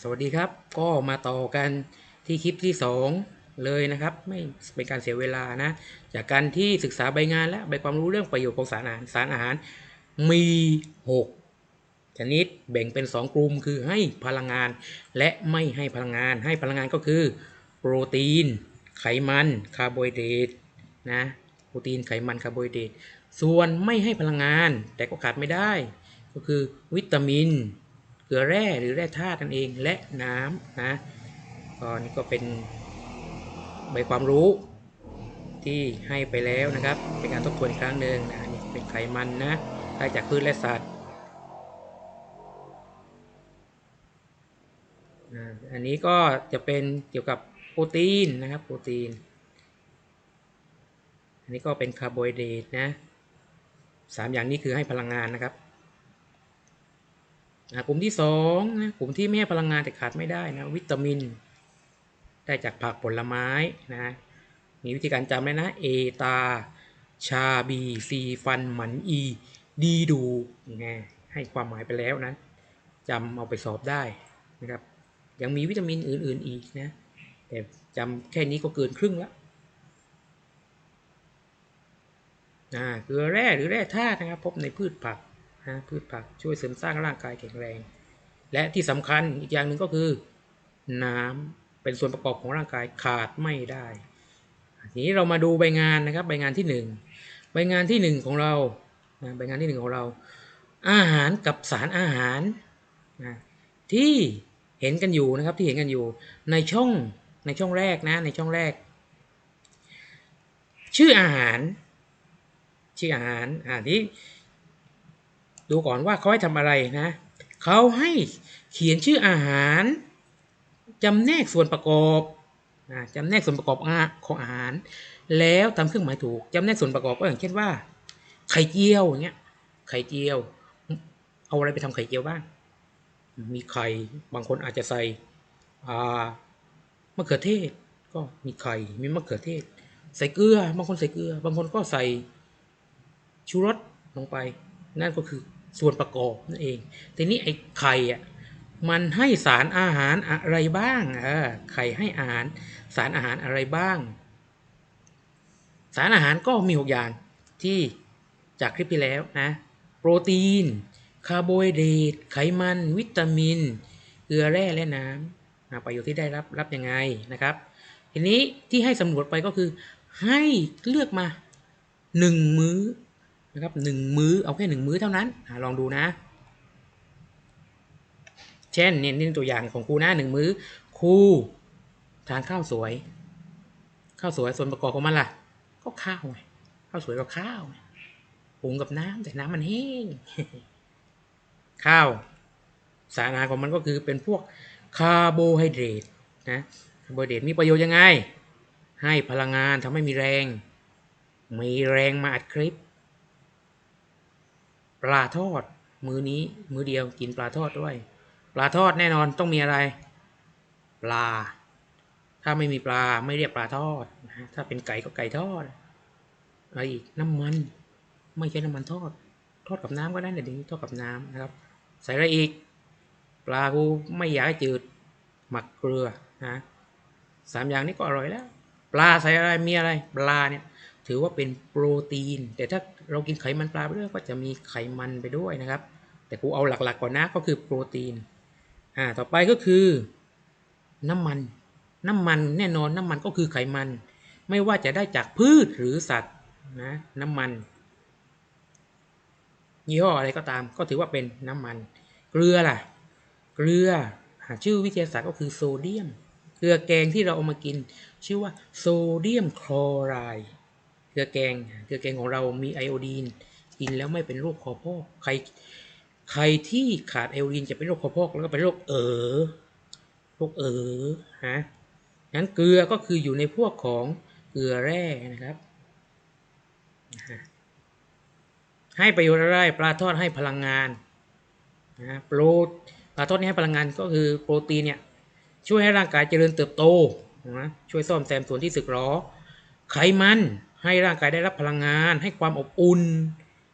สวัสดีครับก็มาต่อกันที่คลิปที่ 2 เลยนะครับ ไม่เป็นการเสียเวลานะ จากการที่ศึกษาใบงานและใบความรู้เรื่องประโยชน์ของสารอาหารสารอาหารมี 6 ชนิดแบ่งเป็น 2 กลุ่มคือให้พลังงานและไม่ให้พลังงาน ให้พลังงานก็คือ โปรตีน ไขมันคาร์โบไฮเดรตนะโปรตีนไขมันคาร์โบไฮเดรตส่วนไม่ให้พลังงานแต่ก็ขาดไม่ได้ ก็คือวิตามิน เกลือแร่หรือแร่ธาตุนั่นเองและน้ำนะก็นี่ก็เป็นใบความรู้ที่ให้ไปแล้วนะครับ เป็นการทบทวนอีกครั้งหนึ่งนะนี่เป็นไขมันนะได้จากพืชและสัตว์อันนี้ก็จะเป็นเกี่ยวกับโปรตีนนะครับโปรตีน อันนี้ก็เป็นคาร์โบไฮเดรตนะสามอย่างนี้คือให้พลังงานนะครับ กลุ่มที่สองนะกลุ่มที่ไม่ให้พลังงานแต่ขาดไม่ได้นะวิตามิน ได้จากผักผลไม้นะมีวิธีการจำเลยนะเอตา ชาบีซีฟันหมันอีดีดูไงให้ความหมายไปแล้วนะจำเอาไปสอบได้นะครับยังมีวิตามินอื่น ๆอีกนะแต่จำแค่นี้ก็เกินครึ่งแล้วอ่าเกลือแร่หรือแร่ธาตุนะครับพบในพืชผัก นะพืชผักช่วยเสริมสร้างร่างกายแข็งแรง และที่สำคัญอีกอย่างหนึ่งก็คือ น้ำเป็นส่วนประกอบของร่างกายขาดไม่ได้ทีนี้เรามาดูใบงานนะครับใบงานที่หนึ่งใบงานที่หนึ่งของเรานะใบงานที่หนึ่งของเรา อาหารกับสารอาหารนะที่เห็นกันอยู่นะครับที่เห็นกันอยู่ในช่องในช่องแรกนะในช่องแรก ชื่ออาหาร ชื่ออาหารอ่าที่ ดูก่อนว่าเขาให้ทำอะไรนะเขาให้เขียนชื่ออาหารจำแนกส่วนประกอบนะจำแนกส่วนประกอบของอาหาร แล้วทำเครื่องหมายถูกจำแนกส่วนประกอบก็อย่างเช่นว่า ไข่เจียวอย่างเงี้ยไข่เจียว เอาอะไรไปทำไข่เจียวบ้าง มีไข่บางคนอาจจะใส่อามะเขือเทศก็มีไข่มีมะเขือเทศ ใส่เกลือบางคนใส่เกลือ บางคนก็ใส่ชูรสลงไป นั่นก็คือ ส่วนประกอบนั่นเอง ทีนี้ไอ้ไข่อะมันให้สารอาหารอะไรบ้างเออไข่ให้อาหารสารอาหารอะไรบ้าง สารอาหารก็มีหกอย่างที่จากคลิปที่แล้วนะ โปรตีน คาร์โบไฮเดรตไขมัน วิตามิน เกลือแร่และน้ำนะประโยชน์ที่ได้รับรับยังไงนะครับ ทีนี้ที่ให้สำรวจไปก็คือให้เลือกมาหนึ่งมื้อ นะครับหนึ่งมื้อเอาแค่หนึ่งมื้อเท่านั้นอลองดูนะ เช่นเนี่ยนี่ตัวอย่างของครูนะหนึ่งมื้อครูทานข้าวสวย ข้าวสวยส่วนประกอบของมันล่ะ ก็ข้าวไงข้าวสวยก็ข้าวปรุงกับน้ำแต่น้ำมันแห้งข้าวสารอาหารของมันก็คือเป็นพวกคาร์โบไฮเดรตนะคาร์โบไฮเดรตมีประโยชน์ยังไง ให้พลังงานทำให้มีแรง มีแรงมาอัดคลิป ลาทอด มือนี้มือเดียวกินปลาทอดด้วย ปลาทอดแน่นอนต้องมีอะไร ปลา ถ้าไม่มีปลาไม่เรียกปลาทอดนะถ้าเป็นไก่ก็ไก่ทอดอะไรอีกน้ำมัน ไม่ใช่น้ำมันทอด ทอดกับน้ำก็ได้แต่เดี๋ยวนี้ทอดกับน้ำนะครับ ใส่อะไรอีก ปลากูไม่อยากจืด หมักเกลือนะสามอย่างนี้ก็อร่อยแล้ว ปลาใส่อะไรมีอะไร ปลาเนี่ย ถือว่าเป็นโปรตีน แต่ถ้าเรากินไขมันปลาไปด้วยก็จะมีไขมันไปด้วยนะครับ แต่กูเอาหลักๆก่อนนะก็คือโปรตีนอ่าต่อไปก็คือ น้ำมัน น้ำมันแน่นอนน้ำมันก็คือไขมัน ไม่ว่าจะได้จากพืชหรือสัตว์นะน้ำมันยี่ห้ออะไรก็ตามก็ถือว่าเป็นน้ำมัน เกลือล่ะ เกลือชื่อวิทยาศาสตร์ก็คือโซเดียม เกลือแกงที่เราเอามากิน ชื่อว่าโซเดียมคลอไรด์ ลือแกงเกลือแกงของเรามีไอโอดีนกินแล้วไม่เป็นโรคคอพอกใครใครที่ขาดไอโอดีนจะเป็นโรคคอพอกแล้วก็เป็นโรคเออโรคเออฮะงั้นเกลือก็คืออยู่ในพวกของเกลือแร่นะครับให้ประโยชน์อะไรปลาทอดให้พลังงานนะโปรปลาทอดนี่ให้พลังงานก็คือโปรตีนเนี่ยช่วยให้ร่างกายเจริญเติบโตนะช่วยซ่อมแซมส่วนที่สึกหรอไขมัน ให้ร่างกายได้รับพลังงาน ให้ความอบอุ่น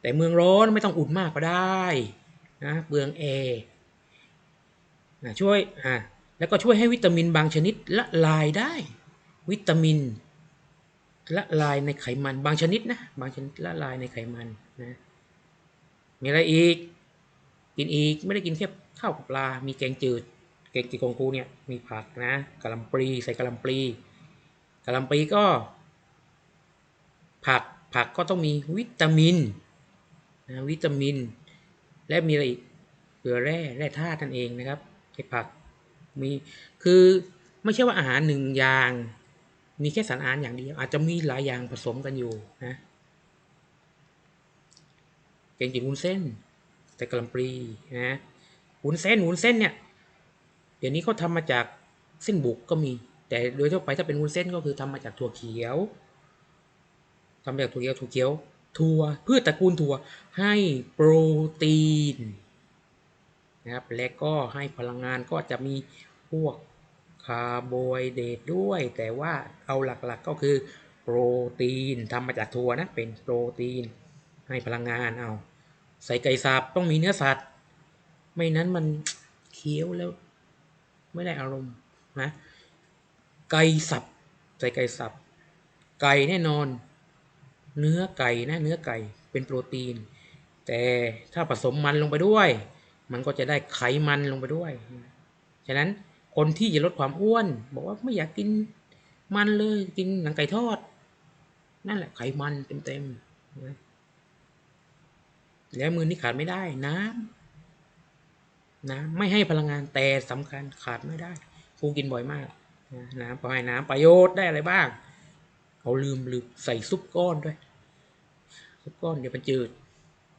แต่เมืองร้อนไม่ต้องอุ่นมากก็ได้นะเบืองแอร์ช่วยอ่าแล้วก็ช่วยให้วิตามินบางชนิดละลายได้ วิตามินละลายในไขมันบางชนิดนะบางชนิดละลายในไขมันนะมีอะไรอีก กินอีกไม่ได้กินแค่ข้าวกับปลา มีแกงจืดแกงจืดของกูเนี่ยมีผักนะกะหล่ำปลีใส่กะหล่ำปลีกะหล่ำปลีก็ ผักผักก็ต้องมีวิตามินนะวิตามิน และมีอะไรอีกเกลือแร่แร่ธาตุนั่นเองนะครับในผักมีคือไม่ใช่ว่าอาหารหนึ่งอย่าง มีแค่สารอาหารอย่างเดียวอาจจะมีหลายอย่างผสมกันอยู่นะแกงจืดวุ้นเส้น แต่กะหล่ำปลีนะวุ้นเส้นวุ้นเส้นเนี่ยเดี๋ยวนี้เขาทำมาจากเส้นบุกก็มี แต่โดยทั่วไปถ้าเป็นวุ้นเส้นก็คือทำมาจากถั่วเขียว ทำจากถั่วเขียวถั่วเขียวถั่วพืชตระกูลถั่วให้โปรตีนนะครับและก็ให้พลังงานก็จะมีพวกคาร์โบไฮเดรตด้วย แต่ว่าเอาหลักๆกก็คือโปรตีนทำมาจากถั่วนะเป็นโปรตีนให้พลังงานเอาใส่ไก่สับต้องมีเนื้อสัตว์ ไม่นั้นมันเคี้ยวแล้ว ไม่ได้อารมณ์นะไก่สับใส่ไก่สับ ไก่แน่นอน เนื้อไก่นะเนื้อไก่เป็นโปรตีน แต่ถ้าผสมมันลงไปด้วย มันก็จะได้ไขมันลงไปด้วยฉะนั้นคนที่จะลดความอ้วน บอกว่าไม่อยากกินมันเลยกินหนังไก่ทอด นั่นแหละไขมันเต็มๆแล้วมือนี่ขาดไม่ได้น้ำน้ำไม่ให้พลังงานแต่สำคัญขาดไม่ได้กูกินบ่อยมากนะน้ำพอให้น้ำประโยชน์ได้อะไรบ้าง เอาลืมลืมใส่ซุปก้อนด้วย ซุปก้อนเดี๋ยวมันจืด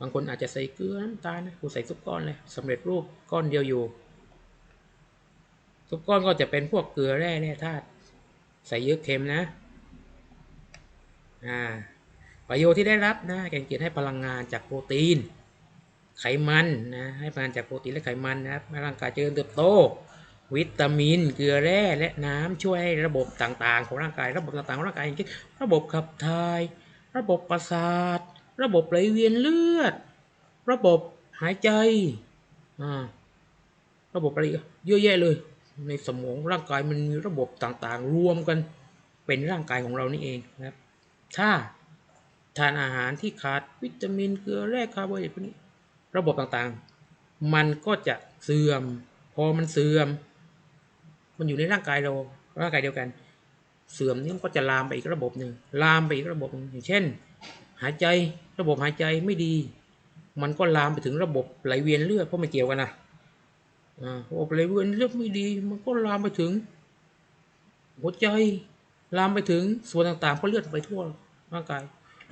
บางคนอาจจะใส่เกลือน้ำตาลนะกูใส่ซุปก้อนเลยสำเร็จรูปก้อนเดียวอยู่ ซุปก้อนก็จะเป็นพวกเกลือแร่แร่ธาตุใส่เยอะเค็มนะอ่าประโยชน์ที่ได้รับนะแกงจืดให้พลังงานจากโปรตีน ไขมันนะให้พลังงานจากโปรตีนและไขมันนะครับให้ร่างกายเจริญเติบโต วิตามิน เกลือแร่และน้ำช่วยให้ระบบต่างๆ ของร่างกาย ระบบต่างๆของร่างกายอย่างเช่นระบบขับถ่าย ระบบประสาท ระบบไหลเวียนเลือด ระบบหายใจอ่าระบบอะไรเยอะแยะเลย ในสมองร่างกายมันมีระบบต่างๆ รวมกันเป็นร่างกายของเรานี่เองนะครับ ถ้าทานอาหารที่ขาดวิตามินเกลือแร่คาร์โบไฮเดรตพวกนี้ ระบบต่างๆ มันก็จะเสื่อม พอมันเสื่อม มันอยู่ในร่างกายเราร่างกายเดียวกัน เสื่อมนี่มันก็จะลามไปอีกระบบหนึ่งลามไปอีกระบบหนึ่งอย่างเช่น หายใจระบบหายใจไม่ดี มันก็ลามไปถึงระบบไหลเวียนเลือดเพราะมันเกี่ยวกันนะอ่าระบบไหลเวียนเลือดไม่ดี มันก็ลามไปถึง หัวใจลามไปถึงส่วนต่างๆเพราะเลือดไปทั่วร่างกาย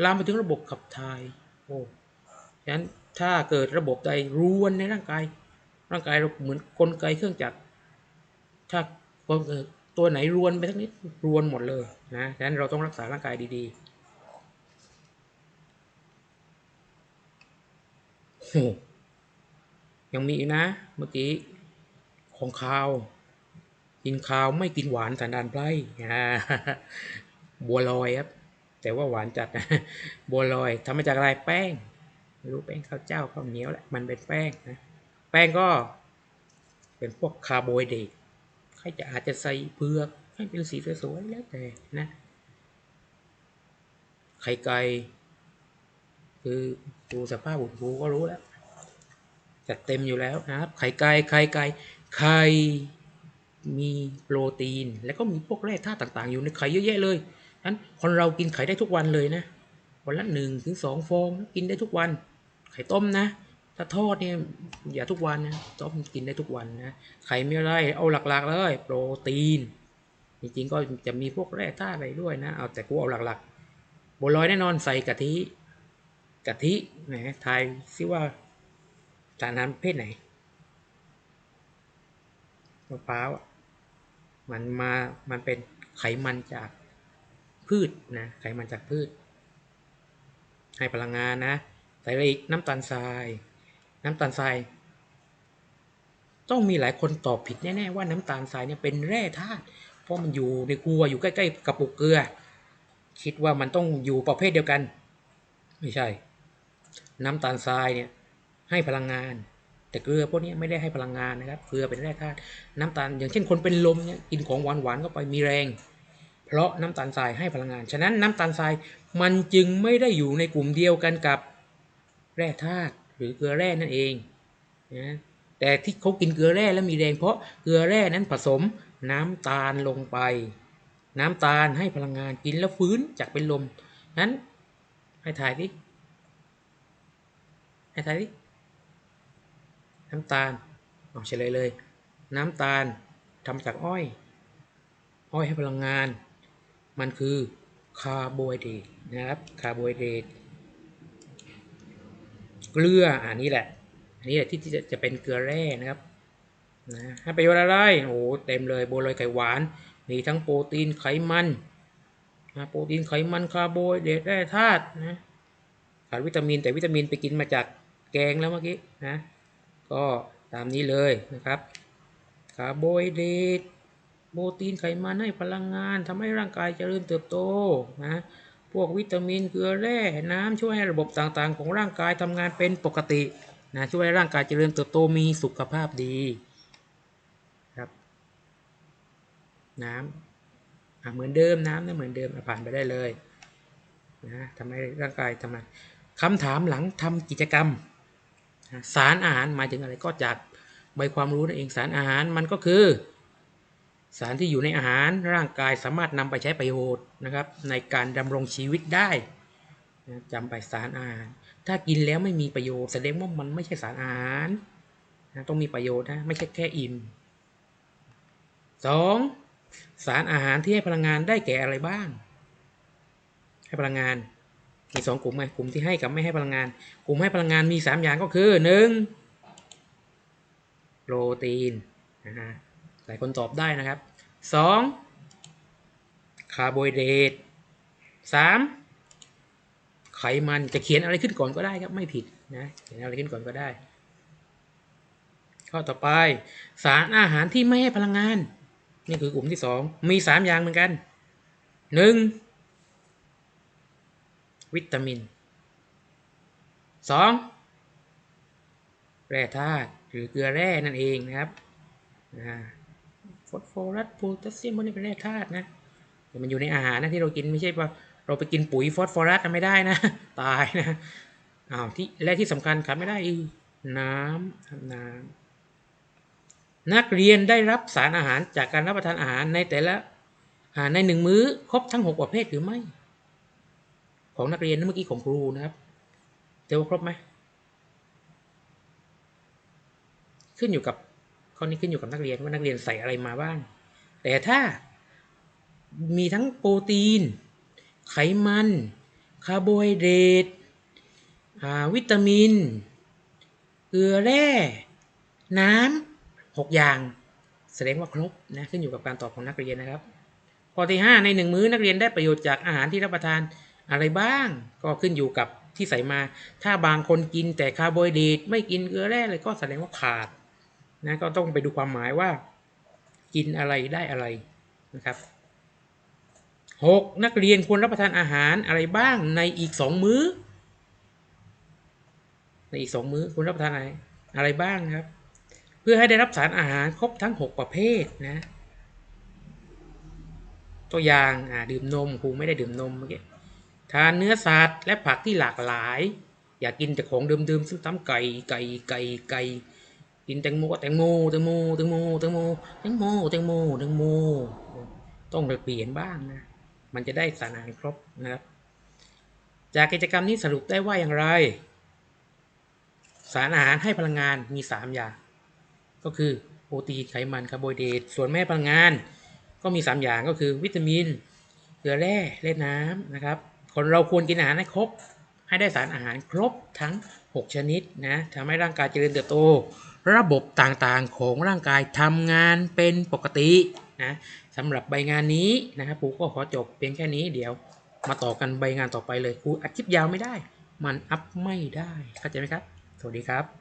ลามไปถึงระบบขับถ่ายโอ้ฉะนั้นถ้าเกิดระบบใดรวนในร่างกาย ร่างกายเราเหมือนกลไกเครื่องจักร ถ้าตัวไหนรวนไปทั้งนิดรวนหมดเลยนะฉะนั้นเราต้องรักษาร่างกายดีๆโอ้ยังมีอีกนะ เมื่อกี้ของข้าว กินข้าวไม่กินหวานสันดานไพร่บัวลอยครับ แต่ว่าหวานจัดนะ บัวลอยทำมาจากอะไรแป้งไม่รู้แป้งข้าวเจ้าข้าวเหนียวแหละ มันเป็นแป้งนะ แป้งก็เป็นพวกคาร์โบไฮเดรต ใครจะอาจจะใส่เผือกให้เป็นสีสวยๆแล้วแต่นะ ไข่ไก่คือดูสภาพผมกูก็รู้แล้วจัดเต็มอยู่แล้วนะครับ ไข่ไก่ไข่ไก่ไข่มีโปรตีน แล้วก็มีพวกแร่ธาตุต่างๆ อยู่ในไข่เยอะแยะเลยนั้นคนเรากินไข่ได้ทุกวันเลยนะ วันละหนึ่งถึงสองฟองกินได้ทุกวัน ไข่ต้มนะ ถ้าทอดเนี่ยอย่าทุกวันนะต้มกินได้ทุกวันนะไข่ไมีอะไรเอาหลักๆเลยโปรตีน จริงๆก็จะมีพวกแร่ธาตุอะไรด้วยนะ เอาแต่กูเอาหลักๆบัวลอยแน่นอนใส่กะทิกะทิไหนทายซิว่าสารน้ำเพศไหนมะพร้าวมันมามันเป็นไขมันจากพืชนะไขมันจากพืช ให้พลังงานนะใส่ไปอีกน้ำตาลทราย น้ำตาลทราย ต้องมีหลายคนตอบผิดแน่ๆว่าน้ำตาลทรายเนี่ยเป็นแร่ธาตุเพราะมันอยู่ในครัวอยู่ใกล้ๆกระปุกเกลือ คิดว่ามันต้องอยู่ประเภทเดียวกัน ไม่ใช่ น้ำตาลทรายเนี่ยให้พลังงาน แต่เกลือพวกนี้ไม่ได้ให้พลังงานนะครับเกลือเป็นแร่ธาตุน้ำตาลอย่างเช่นคนเป็นลมเนี่ยกินของหวานหวานๆเข้าไปมีแรง เพราะน้ำตาลทรายให้พลังงาน ฉะนั้นน้ำตาลทรายมันจึงไม่ได้อยู่ในกลุ่มเดียวกันกับแร่ธาตุ หรือเกลือแร่นั่นเองนะแต่ที่เขากินเกลือแร่แล้วมีแรงเพราะเกลือแร่นั้นผสมน้ำตาลลงไป น้ำตาลให้พลังงานกินแล้วฟื้นจากเป็นลมนั้นให้ถ่ายดิให้ถ่ายดิน้ำตาลเอาเฉลยเลย น้ำตาลทำจากอ้อย อ้อยให้พลังงาน มันคือคาร์โบไฮเดรตนะครับคาร์โบไฮเดรต เกลืออันนี้แหละ อันนี้แหละที่จะจะเป็นเกลือแร่นะครับนะให้ประโยชน์อะไรโอ้โหเต็มเลยโบวลอยไข่หวาน มีทั้งโปรตีนไขมันนะโปรตีนไขมันคาร์โบไฮเดรตแร่ธาตุนะขาดวิตามินแต่วิตามินไปกินมาจากแกงแล้วเมื่อกี้นะก็ตามนี้เลยนะครับคาร์โบไฮเดรตโปรตีนไขมันให้พลังงานทำให้ร่างกายเจริญเติบโตนะ พวกวิตามินเกลือแร่น้ำช่วยให้ระบบต่างๆ ของร่างกายทำงานเป็นปกตินะช่วยให้ร่างกายเจริญเติบโตมีสุขภาพดีครับน้ำอะเหมือนเดิมน้ำนะเหมือนเดิมผ่านไปได้เลยนะทำให้ร่างกายทำงานคำถามหลังทำกิจกรรม สารอาหารหมายถึงอะไรก็จากใบความรู้นั่นเองสารอาหารมันก็คือ สารที่อยู่ในอาหารร่างกายสามารถนำไปใช้ประโยชน์นะครับ ในการดำรงชีวิตได้จำไปสารอาหาร ถ้ากินแล้วไม่มีประโยชน์แสดงว่ามันไม่ใช่สารอาหารนะต้องมีประโยชน์นะไม่ใช่แค่อิ่มสองสารอาหารที่ให้พลังงานได้แก่อะไรบ้าง ให้พลังงานมีสองกลุ่มไงกลุ่มที่ให้กับไม่ให้พลังงาน กลุ่มให้พลังงานมีสามอย่างก็คือหนึ่งโปรตีนนะฮะ หลายคนตอบได้นะครับสองคาร์โบไฮเดรตสามไขมันจะเขียนอะไรขึ้นก่อนก็ได้ครับ ไม่ผิดนะเขียนอะไรขึ้นก่อนก็ได้ ข้อต่อไป สารอาหารที่ไม่ให้พลังงาน นี่คือกลุ่มที่สองมีสามอย่างเหมือนกันหนึ่งวิตามินสองแร่ธาตุหรือเกลือแร่นั่นเองนะครับ อ่า ฟอสฟอรัสโพแทสเซียมพวกนี้เป็นแร่ธาตุนะแต่มันอยู่ในอาหารนะที่เรากินไม่ใช่ว่าเราไปกินปุ๋ยฟอสฟอรัสไม่ได้นะ ตายนะอ้าวที่และที่สำคัญขาดไม่ได้น้ำน้ำนักเรียนได้รับสารอาหารจากการรับประทานอาหารในแต่ละในหนึ่งมื้อครบทั้งหกประเภทหรือไม่ ของนักเรียนนะเมื่อกี้ของครูนะครับเจอว่าครบไหมขึ้นอยู่กับ ข้อนี้ขึ้นอยู่กับนักเรียนว่านักเรียนใส่อะไรมาบ้าง แต่ถ้ามีทั้งโปรตีน ไขมัน คาร์โบไฮเดรตวิตามิน เกลือแร่ น้ำหกอย่าง แสดงว่าครบนะขึ้นอยู่กับการตอบของนักเรียนนะครับ ข้อที่ 5 ในหนึ่งมื้อนักเรียนได้ประโยชน์จากอาหารที่รับประทานอะไรบ้าง ก็ขึ้นอยู่กับที่ใส่มา ถ้าบางคนกินแต่คาร์โบไฮเดรตไม่กินเกลือแร่เลยก็แสดงว่าขาด นะก็ต้องไปดูความหมายว่า กินอะไรได้อะไรนะครับหกนักเรียนควรรับประทานอาหารอะไรบ้างในอีกสองมื้อ ในอีกสองมื้อควรรับประทานอะไรอะไรบ้างครับ เพื่อให้ได้รับสารอาหารครบทั้งหกประเภทนะ ตัวอย่างอ่าดื่มนมครูไม่ได้ดื่มนมเมื่อกี้ทานเนื้อสัตว์และผักที่หลากหลาย อย่ากกินแต่ของเดิมๆซึ่งตำไก่ไก่ไก่ไก่ กินแตงโมก็แตงโมแตงโมแตงโมแตงโมแตงโมแตงโมแตงโม ต้องเปลี่ยนบ้างนะ มันจะได้สารอาหารครบนะครับ จากกิจกรรมนี้สรุปได้ว่าอย่างไร สารอาหารให้พลังงานมี 3 อย่าง ก็คือโปรตีนไขมันคาร์โบไฮเดรตส่วนไม่พลังงาน ก็มี 3 อย่างก็คือวิตามินเกลือแร่และน้ำนะครับ คนเราควรกินอาหารให้ครบให้ได้สารอาหารครบทั้ง 6 ชนิดนะทำให้ร่างกายเจริญเติบโต ระบบต่างๆของร่างกายทำงานเป็นปกตินะสำหรับใบงานนี้นะครับครูก็ขอจบเพียงแค่นี้เดี๋ยวมาต่อกันใบงานต่อไปเลยครูอัดคลิปยาวไม่ได้ มันอัพไม่ได้เข้าใจไหมครับ สวัสดีครับ